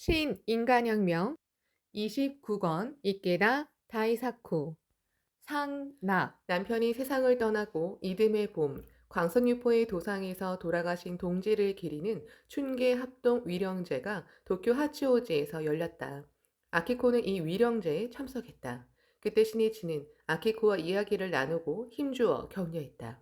신 인간혁명 29권 이케다 다이사쿠 상나 남편이 세상을 떠나고 이듬해 봄 광선유포의 도상에서 돌아가신 동지를 기리는 춘계 합동 위령제가 도쿄 하치오지에서 열렸다. 아키코는 이 위령제에 참석했다. 그때 신이치는 아키코와 이야기를 나누고 힘주어 격려했다.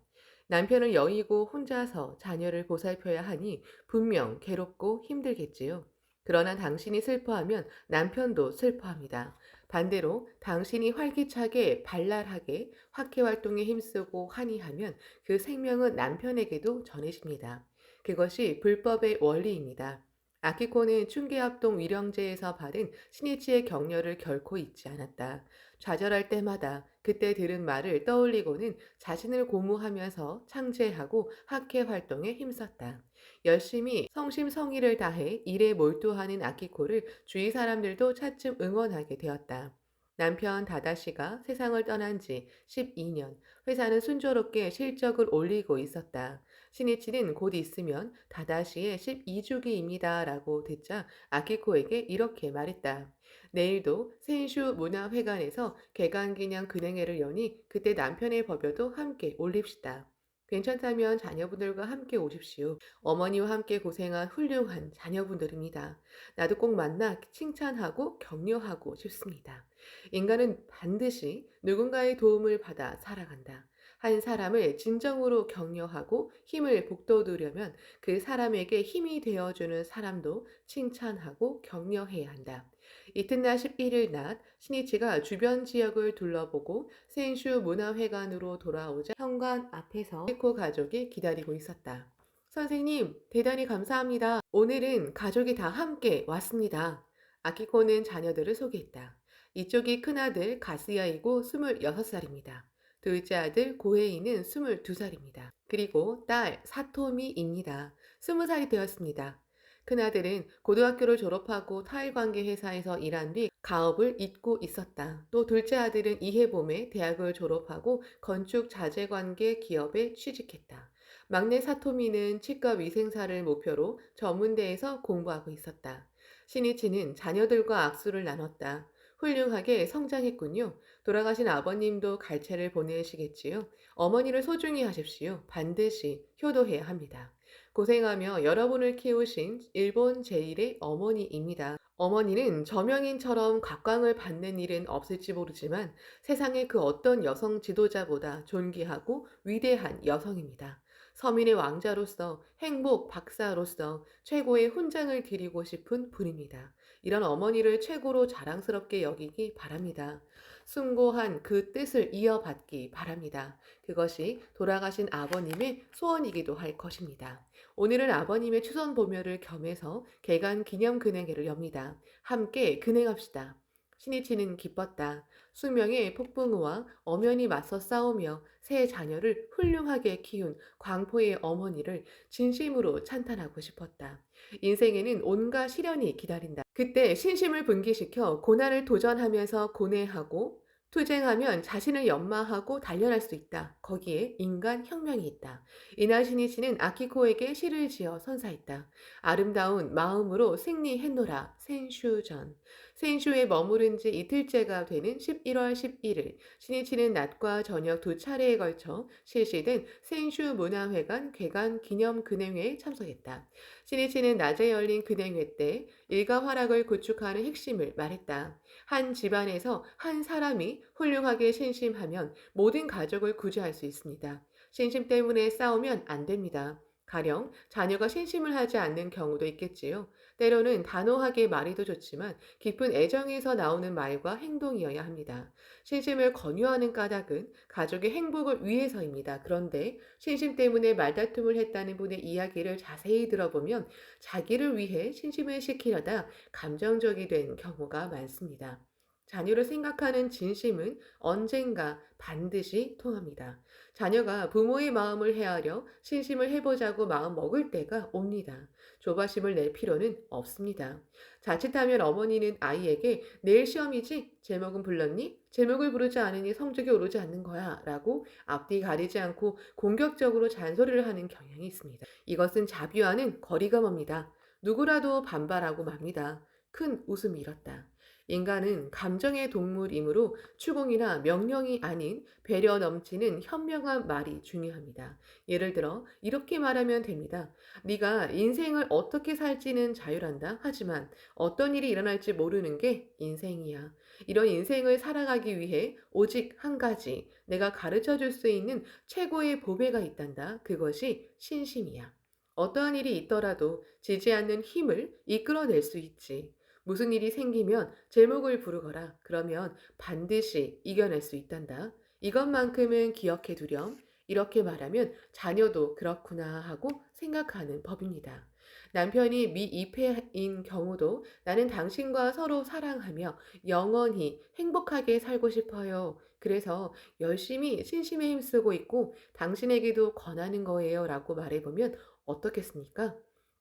남편을 여의고 혼자서 자녀를 보살펴야 하니 분명 괴롭고 힘들겠지요. 그러나 당신이 슬퍼하면 남편도 슬퍼합니다. 반대로 당신이 활기차게 발랄하게 학회 활동에 힘쓰고 환희하면 그 생명은 남편에게도 전해집니다. 그것이 불법의 원리입니다. 아키코는 춘계합동 위령제에서 받은 신이치의 격려를 결코 잊지 않았다. 좌절할 때마다 그때 들은 말을 떠올리고는 자신을 고무하면서 창제하고 학회 활동에 힘썼다. 열심히 성심성의를 다해 일에 몰두하는 아키코를 주위 사람들도 차츰 응원하게 되었다. 남편 다다시가 세상을 떠난 지 12년, 회사는 순조롭게 실적을 올리고 있었다. 신이치는 곧 있으면 다다시의 12주기입니다. 라고 듣자 아키코에게 이렇게 말했다. 내일도 세인슈 문화회관에서 개관기념 근행회를 여니 그때 남편의 법여도 함께 올립시다. 괜찮다면 자녀분들과 함께 오십시오. 어머니와 함께 고생한 훌륭한 자녀분들입니다. 나도 꼭 만나 칭찬하고 격려하고 싶습니다. 인간은 반드시 누군가의 도움을 받아 살아간다. 한 사람을 진정으로 격려하고 힘을 북돋우려면 그 사람에게 힘이 되어주는 사람도 칭찬하고 격려해야 한다. 이튿날 11일 낮 신이치가 주변 지역을 둘러보고 세인슈 문화회관으로 돌아오자 현관 앞에서 에코 가족이 기다리고 있었다. 선생님, 대단히 감사합니다. 오늘은 가족이 다 함께 왔습니다. 아키코는 자녀들을 소개했다. 이쪽이 큰아들 가스야이고 26살입니다. 둘째 아들 고헤이는 22살입니다. 그리고 딸 사토미입니다. 20살이 되었습니다. 큰아들은 고등학교를 졸업하고 타일관계 회사에서 일한 뒤 가업을 잇고 있었다. 또 둘째 아들은 이해봄에 대학을 졸업하고 건축 자재관계 기업에 취직했다. 막내 사토미는 치과 위생사를 목표로 전문대에서 공부하고 있었다. 신이치는 자녀들과 악수를 나눴다. 훌륭하게 성장했군요. 돌아가신 아버님도 갈채를 보내시겠지요. 어머니를 소중히 하십시오. 반드시 효도해야 합니다. 고생하며 여러분을 키우신 일본 제1의 어머니입니다. 어머니는 저명인처럼 각광을 받는 일은 없을지 모르지만 세상의 그 어떤 여성 지도자보다 존귀하고 위대한 여성입니다. 서민의 왕자로서 행복 박사로서 최고의 훈장을 드리고 싶은 분입니다. 이런 어머니를 최고로 자랑스럽게 여기기 바랍니다. 숭고한 그 뜻을 이어받기 바랍니다. 그것이 돌아가신 아버님의 소원이기도 할 것입니다. 오늘은 아버님의 추선 보묘를 겸해서 개관 기념 근행회를 엽니다. 함께 근행합시다. 신이치는 기뻤다. 수명의 폭풍우와 엄연히 맞서 싸우며 새 자녀를 훌륭하게 키운 광포의 어머니를 진심으로 찬탄하고 싶었다. 인생에는 온갖 시련이 기다린다. 그때 신심을 분기시켜 고난을 도전하면서 고뇌하고 투쟁하면 자신을 연마하고 단련할 수 있다. 거기에 인간 혁명이 있다. 이날 신이치는 아키코에게 시를 지어 선사했다. 아름다운 마음으로 승리했노라. 센슈전. 센슈에 머무른 지 이틀째가 되는 11월 11일 신이치는 낮과 저녁 두 차례에 걸쳐 실시된 센슈 문화회관 개관 기념 근행회에 참석했다. 신이치는 낮에 열린 근행회 때 일가 화락을 구축하는 핵심을 말했다. 한 집안에서 한 사람이 훌륭하게 신심하면 모든 가족을 구제할 수 있습니다. 신심 때문에 싸우면 안 됩니다. 가령 자녀가 신심을 하지 않는 경우도 있겠지요. 때로는 단호하게 말이 더 좋지만 깊은 애정에서 나오는 말과 행동이어야 합니다. 신심을 권유하는 까닭은 가족의 행복을 위해서입니다. 그런데 신심 때문에 말다툼을 했다는 분의 이야기를 자세히 들어보면 자기를 위해 신심을 시키려다 감정적이 된 경우가 많습니다. 자녀를 생각하는 진심은 언젠가 반드시 통합니다. 자녀가 부모의 마음을 헤아려 신심을 해보자고 마음 먹을 때가 옵니다. 조바심을 낼 필요는 없습니다. 자칫하면 어머니는 아이에게 내일 시험이지? 제목은 불렀니? 제목을 부르지 않으니 성적이 오르지 않는 거야. 라고 앞뒤 가리지 않고 공격적으로 잔소리를 하는 경향이 있습니다. 이것은 자비와는 거리가 멉니다. 누구라도 반발하고 맙니다. 큰 웃음이 일었다. 인간은 감정의 동물이므로 추궁이나 명령이 아닌 배려 넘치는 현명한 말이 중요합니다. 예를 들어 이렇게 말하면 됩니다. 네가 인생을 어떻게 살지는 자유란다. 하지만 어떤 일이 일어날지 모르는 게 인생이야. 이런 인생을 살아가기 위해 오직 한 가지 내가 가르쳐 줄 수 있는 최고의 보배가 있단다. 그것이 신심이야. 어떠한 일이 있더라도 지지 않는 힘을 이끌어낼 수 있지. 무슨 일이 생기면 제목을 부르거라. 그러면 반드시 이겨낼 수 있단다. 이것만큼은 기억해 두렴. 이렇게 말하면 자녀도 그렇구나 하고 생각하는 법입니다. 남편이 미입회인 경우도 나는 당신과 서로 사랑하며 영원히 행복하게 살고 싶어요. 그래서 열심히 신심에 힘쓰고 있고 당신에게도 권하는 거예요. 라고 말해보면 어떻겠습니까?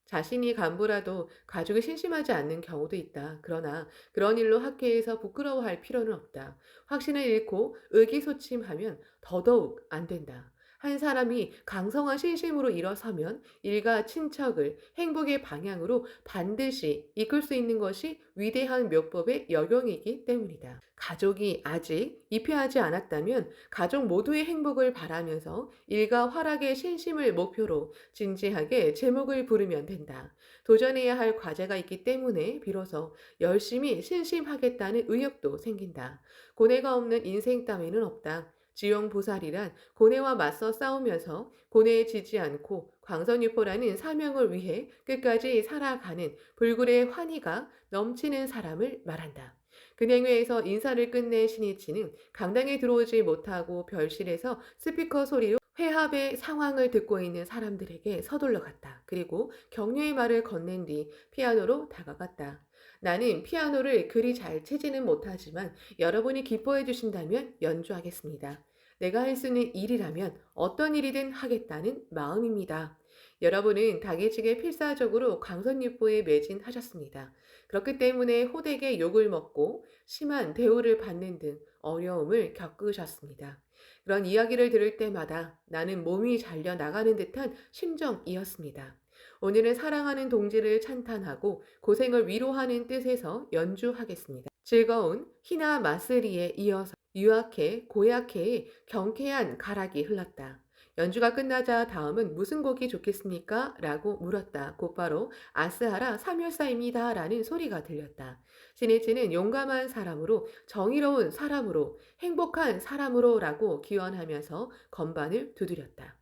자신이 간부라도 가족이 심심하지 않는 경우도 있다. 그러나 그런 일로 학회에서 부끄러워할 필요는 없다. 확신을 잃고 의기소침하면 더더욱 안 된다. 한 사람이 강성한 신심으로 일어서면 일가 친척을 행복의 방향으로 반드시 이끌 수 있는 것이 위대한 묘법의 역용이기 때문이다. 가족이 아직 입회하지 않았다면 가족 모두의 행복을 바라면서 일가 활락의 신심을 목표로 진지하게 제목을 부르면 된다. 도전해야 할 과제가 있기 때문에 비로소 열심히 신심하겠다는 의욕도 생긴다. 고뇌가 없는 인생 따위는 없다. 지용 보살이란 고뇌와 맞서 싸우면서 고뇌에 지지 않고 광선유포라는 사명을 위해 끝까지 살아가는 불굴의 환희가 넘치는 사람을 말한다. 근행회에서 인사를 끝낸 신이치는 강당에 들어오지 못하고 별실에서 스피커 소리로 회합의 상황을 듣고 있는 사람들에게 서둘러 갔다. 그리고 격려의 말을 건넨 뒤 피아노로 다가갔다. 나는 피아노를 그리 잘 치지는 못하지만 여러분이 기뻐해 주신다면 연주하겠습니다. 내가 할 수 있는 일이라면 어떤 일이든 하겠다는 마음입니다. 여러분은 당일치게 필사적으로 강선유포에 매진하셨습니다. 그렇기 때문에 호되게 욕을 먹고 심한 대우를 받는 등 어려움을 겪으셨습니다. 그런 이야기를 들을 때마다 나는 몸이 잘려 나가는 듯한 심정이었습니다. 오늘은 사랑하는 동지를 찬탄하고 고생을 위로하는 뜻에서 연주하겠습니다. 즐거운 희나 마스리에 이어서 유악해 고약해의 경쾌한 가락이 흘렀다. 연주가 끝나자 다음은 무슨 곡이 좋겠습니까? 라고 물었다. 곧바로 아스하라 삼일사입니다. 라는 소리가 들렸다. 신이치는 용감한 사람으로 정의로운 사람으로 행복한 사람으로 라고 기원하면서 건반을 두드렸다.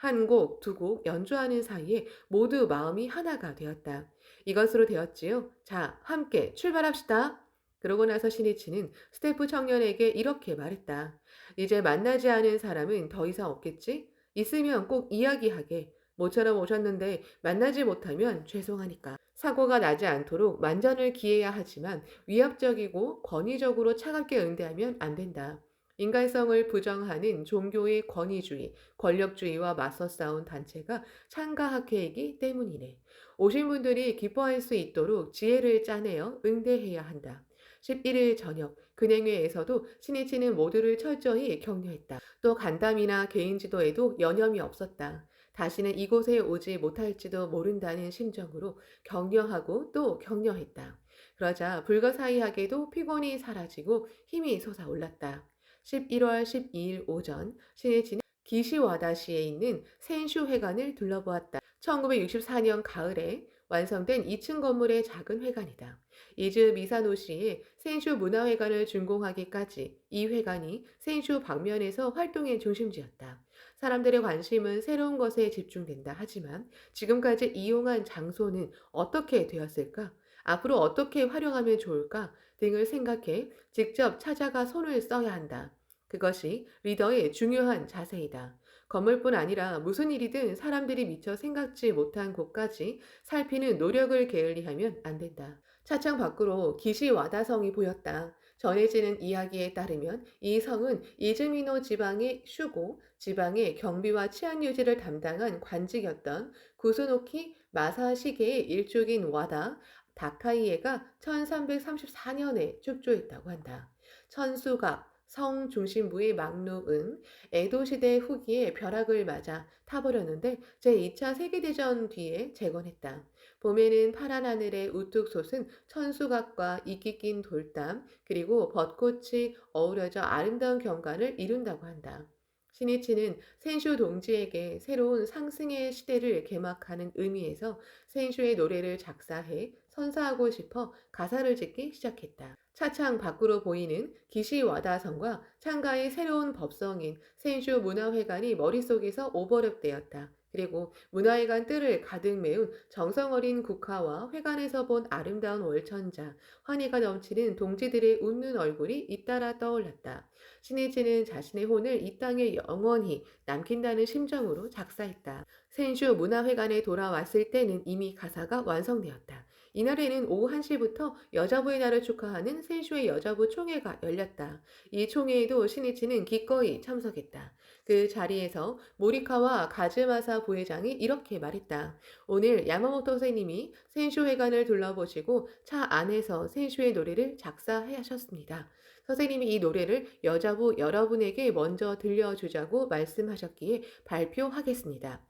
한 곡, 두 곡 연주하는 사이에 모두 마음이 하나가 되었다. 이것으로 되었지요. 자, 함께 출발합시다. 그러고 나서 신이치는 스태프 청년에게 이렇게 말했다. 이제 만나지 않은 사람은 더 이상 없겠지? 있으면 꼭 이야기하게. 모처럼 오셨는데 만나지 못하면 죄송하니까. 사고가 나지 않도록 만전을 기해야 하지만 위압적이고 권위적으로 차갑게 응대하면 안 된다. 인간성을 부정하는 종교의 권위주의, 권력주의와 맞서 싸운 단체가 창가학회이기 때문이네. 오신 분들이 기뻐할 수 있도록 지혜를 짜내어 응대해야 한다. 11일 저녁 근행회에서도 신이치는 모두를 철저히 격려했다. 또 간담이나 개인 지도에도 여념이 없었다. 다시는 이곳에 오지 못할지도 모른다는 심정으로 격려하고 또 격려했다. 그러자 불가사의하게도 피곤이 사라지고 힘이 솟아올랐다. 11월 12일 오전 신이치는 기시와다시에 있는 센슈 회관을 둘러보았다. 1964년 가을에 완성된 2층 건물의 작은 회관이다. 이즈 미사노시의 센슈 문화회관을 준공하기까지 이 회관이 센슈 방면에서 활동의 중심지였다. 사람들의 관심은 새로운 것에 집중된다 하지만 지금까지 이용한 장소는 어떻게 되었을까? 앞으로 어떻게 활용하면 좋을까? 등을 생각해 직접 찾아가 손을 써야 한다. 그것이 리더의 중요한 자세이다. 건물뿐 아니라 무슨 일이든 사람들이 미처 생각지 못한 곳까지 살피는 노력을 게을리 하면 안 된다. 차창 밖으로 기시와다성이 보였다. 전해지는 이야기에 따르면 이 성은 이즈미노 지방의 슈고, 지방의 경비와 치안 유지를 담당한 관직이었던 구스노키 마사시계의 일족인 와다 다카이에가 1334년에 축조했다고 한다. 천수각, 성 중심부의 막루은 에도 시대 후기에 벼락을 맞아 타버렸는데 제2차 세계대전 뒤에 재건했다. 봄에는 파란 하늘에 우뚝 솟은 천수각과 이끼 낀 돌담 그리고 벚꽃이 어우러져 아름다운 경관을 이룬다고 한다. 신이치는 센슈 동지에게 새로운 상승의 시대를 개막하는 의미에서 센슈의 노래를 작사해 선사하고 싶어 가사를 짓기 시작했다. 차창 밖으로 보이는 기시와다성과 창가의 새로운 법성인 센슈 문화회관이 머릿속에서 오버랩되었다. 그리고 문화회관 뜰을 가득 메운 정성 어린 국화와 회관에서 본 아름다운 월천자, 환희가 넘치는 동지들의 웃는 얼굴이 잇따라 떠올랐다. 신이치는 자신의 혼을 이 땅에 영원히 남긴다는 심정으로 작사했다. 센슈 문화회관에 돌아왔을 때는 이미 가사가 완성되었다. 이날에는 오후 1시부터 여자부의 날을 축하하는 센슈의 여자부 총회가 열렸다. 이 총회에도 신이치는 기꺼이 참석했다. 그 자리에서 모리카와 가즈마사 부회장이 이렇게 말했다. 오늘 야마모토 선생님이 센슈 회관을 둘러보시고 차 안에서 센슈의 노래를 작사하셨습니다. 선생님이 이 노래를 여자부 여러분에게 먼저 들려주자고 말씀하셨기에 발표하겠습니다.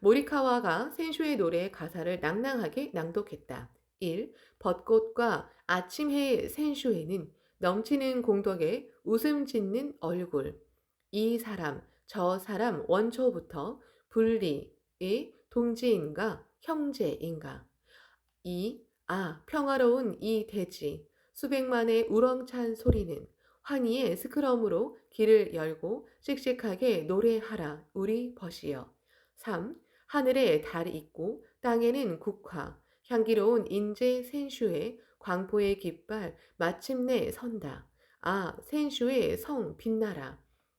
모리카와가 센슈의 노래의 가사를 낭낭하게 낭독했다. 1. 벚꽃과 아침 해의 센슈에는 넘치는 공덕에 웃음 짓는 얼굴. 이 사람, 저 사람 원초부터 분리의 동지인가 형제인가. 2. 아, 평화로운 이 대지. 수백만의 우렁찬 소리는 환희의 스크럼으로 길을 열고 씩씩하게 노래하라 우리 벗이여. 3. 하늘에 달이 있고 땅에는 국화, 향기로운 인제 센슈의 광포의 깃발 마침내 선다. 아, 센슈의 성 빛나라.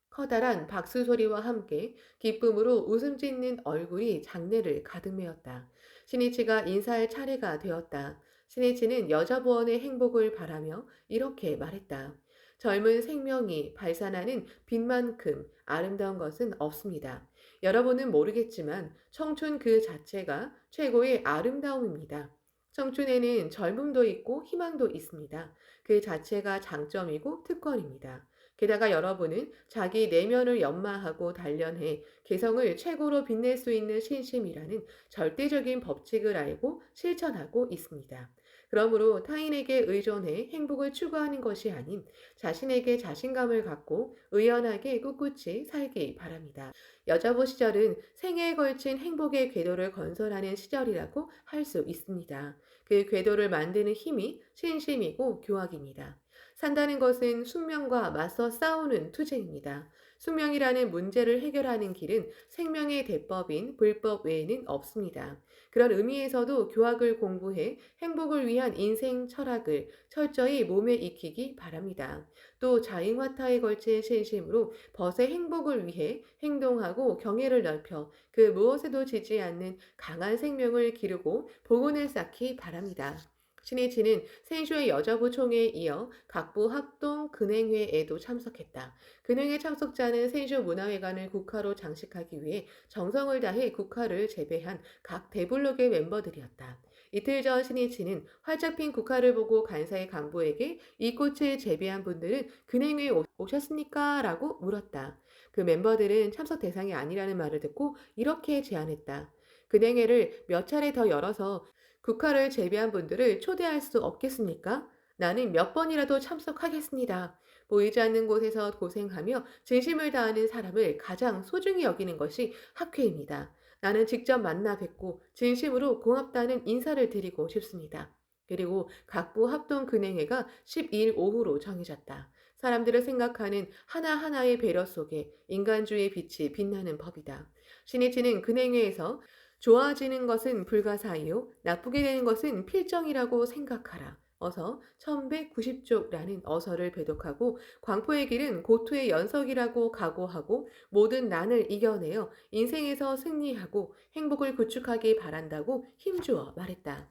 커다란 박수 소리와 함께 기쁨으로 웃음 짓는 얼굴이 장내를 가득 메웠다. 신이치가 인사할 차례가 되었다. 신이치는 여자부원의 행복을 바라며 이렇게 말했다. 젊은 생명이 발산하는 빛만큼 아름다운 것은 없습니다. 여러분은 모르겠지만 청춘 그 자체가 최고의 아름다움입니다. 청춘에는 젊음도 있고 희망도 있습니다. 그 자체가 장점이고 특권입니다. 게다가 여러분은 자기 내면을 연마하고 단련해 개성을 최고로 빛낼 수 있는 신심이라는 절대적인 법칙을 알고 실천하고 있습니다. 그러므로 타인에게 의존해 행복을 추구하는 것이 아닌 자신에게 자신감을 갖고 의연하게 꿋꿋이 살기 바랍니다. 여자부 시절은 생애에 걸친 행복의 궤도를 건설하는 시절이라고 할 수 있습니다. 그 궤도를 만드는 힘이 신심이고 교학입니다. 산다는 것은 숙명과 맞서 싸우는 투쟁입니다. 숙명이라는 문제를 해결하는 길은 생명의 대법인 불법 외에는 없습니다. 그런 의미에서도 교학을 공부해 행복을 위한 인생 철학을 철저히 몸에 익히기 바랍니다. 또 자잉화타에 걸친 신심으로 벗의 행복을 위해 행동하고 경애를 넓혀 그 무엇에도 지지 않는 강한 생명을 기르고 복원을 쌓기 바랍니다. 신이치는 생쇼의 여자부 총회에 이어 각부 합동 근행회에도 참석했다. 근행회 참석자는 생쇼 문화회관을 국화로 장식하기 위해 정성을 다해 국화를 재배한 각 대블록의 멤버들이었다. 이틀 전 신이치는 활짝 핀 국화를 보고 간사의 간부에게 이 꽃을 재배한 분들은 근행회에 오셨습니까? 라고 물었다. 그 멤버들은 참석 대상이 아니라는 말을 듣고 이렇게 제안했다. 근행회를 몇 차례 더 열어서 국화를 재배한 분들을 초대할 수 없겠습니까? 나는 몇 번이라도 참석하겠습니다. 보이지 않는 곳에서 고생하며 진심을 다하는 사람을 가장 소중히 여기는 것이 학회입니다. 나는 직접 만나 뵙고 진심으로 고맙다는 인사를 드리고 싶습니다. 그리고 각부 합동 근행회가 12일 오후로 정해졌다. 사람들을 생각하는 하나하나의 배려 속에 인간주의 빛이 빛나는 법이다. 신이치는 근행회에서 좋아지는 것은 불가사이요. 나쁘게 되는 것은 필정이라고 생각하라. 어서 1190쪽라는 어서를 배독하고 광포의 길은 고토의 연석이라고 각오하고 모든 난을 이겨내어 인생에서 승리하고 행복을 구축하기 바란다고 힘주어 말했다.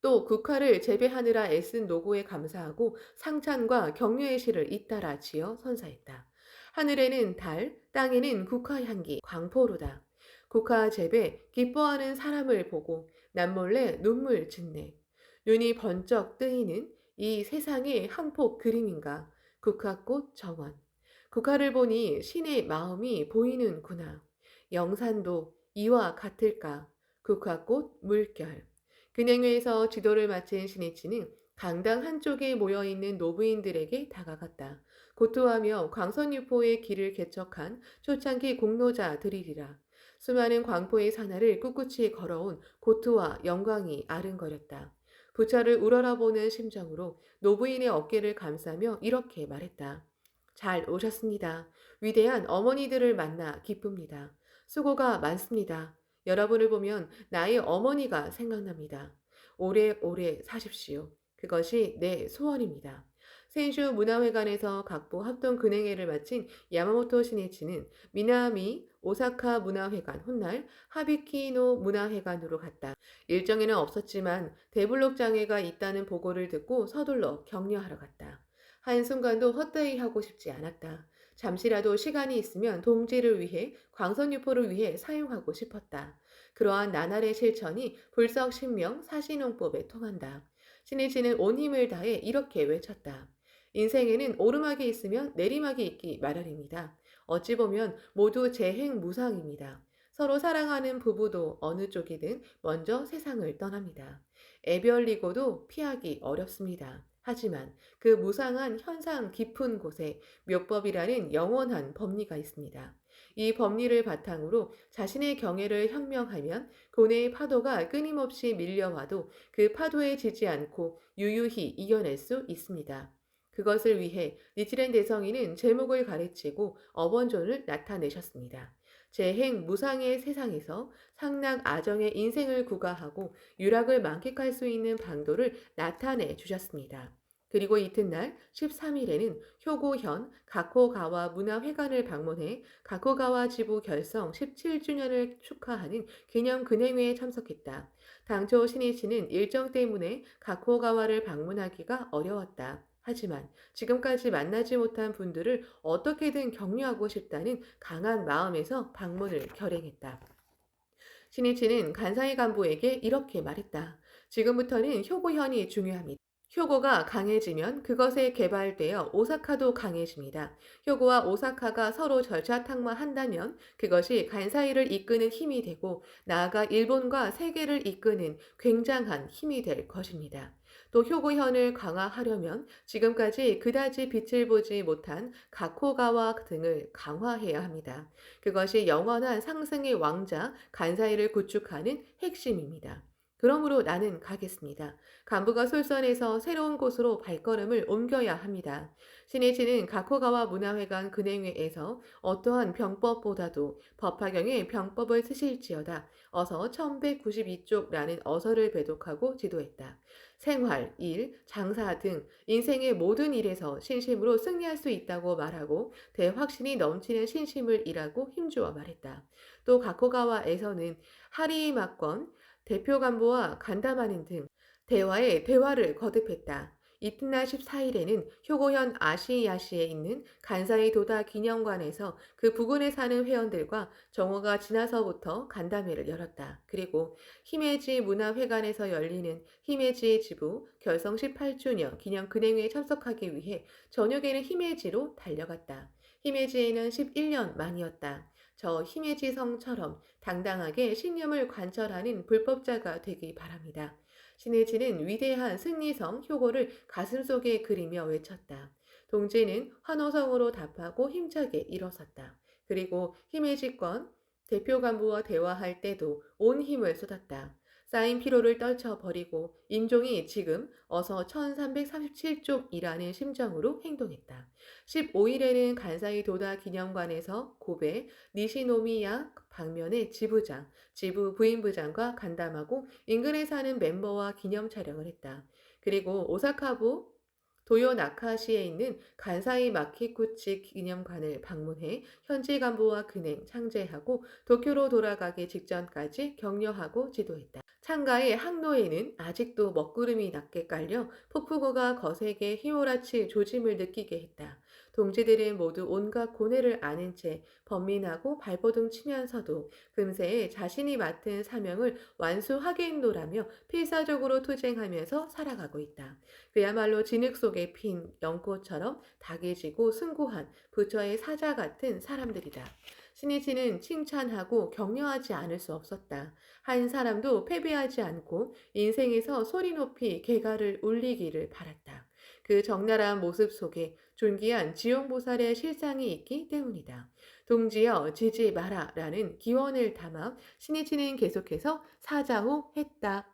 또 국화를 재배하느라 애쓴 노고에 감사하고 상찬과 격려의 시를 잇따라 지어 선사했다. 하늘에는 달, 땅에는 국화 향기, 광포로다. 국화 재배 기뻐하는 사람을 보고 남몰래 눈물 짓네. 눈이 번쩍 뜨이는 이 세상의 한폭 그림인가. 국화꽃 정원. 국화를 보니 신의 마음이 보이는구나. 영산도 이와 같을까? 국화꽃 물결. 근행회에서 지도를 마친 신이치는 강당 한쪽에 모여있는 노부인들에게 다가갔다. 고토하며 광선유포의 길을 개척한 초창기 공로자들이리라. 수많은 광포의 산하를 꿋꿋이 걸어온 고토와 영광이 아른거렸다. 부처를 우러러보는 심정으로 노부인의 어깨를 감싸며 이렇게 말했다. 잘 오셨습니다. 위대한 어머니들을 만나 기쁩니다. 수고가 많습니다. 여러분을 보면 나의 어머니가 생각납니다. 오래오래 사십시오. 그것이 내 소원입니다. 센슈 문화회관에서 각부 합동 근행회를 마친 야마모토 신이치는 미나미 오사카 문화회관 훗날 하비키노 문화회관으로 갔다. 일정에는 없었지만 대블록 장애가 있다는 보고를 듣고 서둘러 격려하러 갔다. 한순간도 헛되이 하고 싶지 않았다. 잠시라도 시간이 있으면 동지를 위해 광선유포를 위해 사용하고 싶었다. 그러한 나날의 실천이 불석 신명 사신용법에 통한다. 신이치는 온 힘을 다해 이렇게 외쳤다. 인생에는 오르막이 있으면 내리막이 있기 마련입니다. 어찌 보면 모두 재행무상입니다. 서로 사랑하는 부부도 어느 쪽이든 먼저 세상을 떠납니다. 애별리고도 피하기 어렵습니다. 하지만 그 무상한 현상 깊은 곳에 묘법이라는 영원한 법리가 있습니다. 이 법리를 바탕으로 자신의 경애를 혁명하면 고뇌의 파도가 끊임없이 밀려와도 그 파도에 지지 않고 유유히 이겨낼 수 있습니다. 그것을 위해 니치렌 대성이는 제목을 가르치고 어번존을 나타내셨습니다. 재행 무상의 세상에서 상락 아정의 인생을 구가하고 유락을 만끽할 수 있는 방도를 나타내 주셨습니다. 그리고 이튿날 13일에는 효고현 가코가와 문화회관을 방문해 가코가와 지부 결성 17주년을 축하하는 기념 근행회에 참석했다. 당초 신이치는 일정 때문에 가코가와를 방문하기가 어려웠다. 하지만 지금까지 만나지 못한 분들을 어떻게든 격려하고 싶다는 강한 마음에서 방문을 결행했다. 신이치는 간사이 간부에게 이렇게 말했다. 지금부터는 효고현이 중요합니다. 효고가 강해지면 그것에 개발되어 오사카도 강해집니다. 효고와 오사카가 서로 절차탕마한다면 그것이 간사이를 이끄는 힘이 되고 나아가 일본과 세계를 이끄는 굉장한 힘이 될 것입니다. 또 효고현을 강화하려면 지금까지 그다지 빛을 보지 못한 가코가와 등을 강화해야 합니다. 그것이 영원한 상승의 왕자 간사이를 구축하는 핵심입니다. 그러므로 나는 가겠습니다. 간부가 솔선해서 새로운 곳으로 발걸음을 옮겨야 합니다. 신해지는 가코가와 문화회관 근행회에서 어떠한 병법보다도 법화경에 병법을 쓰실지어다 어서 1192쪽라는 어서를 배독하고 지도했다. 생활, 일, 장사 등 인생의 모든 일에서 신심으로 승리할 수 있다고 말하고 대확신이 넘치는 신심을 일하고 힘주어 말했다. 또 가코가와에서는 하리마권, 대표 간부와 간담하는 등 대화에 대화를 거듭했다. 이튿날 14일에는 효고현 아시야시에 있는 간사이 도다 기념관에서 그 부근에 사는 회원들과 정오가 지나서부터 간담회를 열었다. 그리고 히메지 문화회관에서 열리는 히메지의 지부 결성 18주년 기념 근행회에 참석하기 위해 저녁에는 히메지로 달려갔다. 히메지에는 11년 만이었다. 저 히메지 성처럼 당당하게 신념을 관철하는 불법자가 되기 바랍니다. 신해지는 위대한 승리성 효고를 가슴속에 그리며 외쳤다. 동지는 환호성으로 답하고 힘차게 일어섰다. 그리고 히메지권 대표 간부와 대화할 때도 온 힘을 쏟았다. 쌓인 피로를 떨쳐버리고 임종이 지금 어서 1337쪽이라는 심정으로 행동했다. 15일에는 간사이 도다 기념관에서 고베 니시노미야 방면의 지부장, 지부 부인부장과 간담하고 인근에 사는 멤버와 기념 촬영을 했다. 그리고 오사카부 도요 나카시에 있는 간사이 마키쿠치 기념관을 방문해 현지 간부와 근행, 창제하고 도쿄로 돌아가기 직전까지 격려하고 지도했다. 창가의 항로에는 아직도 먹구름이 낮게 깔려 폭풍우가 거세게 휘몰아칠 조짐을 느끼게 했다. 동지들은 모두 온갖 고뇌를 아는 채 번민하고 발버둥 치면서도 금세 자신이 맡은 사명을 완수하겠노라며 필사적으로 투쟁하면서 살아가고 있다. 그야말로 진흙 속에 핀 연꽃처럼 다개지고 승고한 부처의 사자 같은 사람들이다. 신이치는 칭찬하고 격려하지 않을 수 없었다. 한 사람도 패배하지 않고 인생에서 소리 높이 개가를 울리기를 바랐다. 그 적나라한 모습 속에 존귀한 지용보살의 실상이 있기 때문이다. 동지여 지지 마라 라는 기원을 담아 신이치는 계속해서 사자호 했다.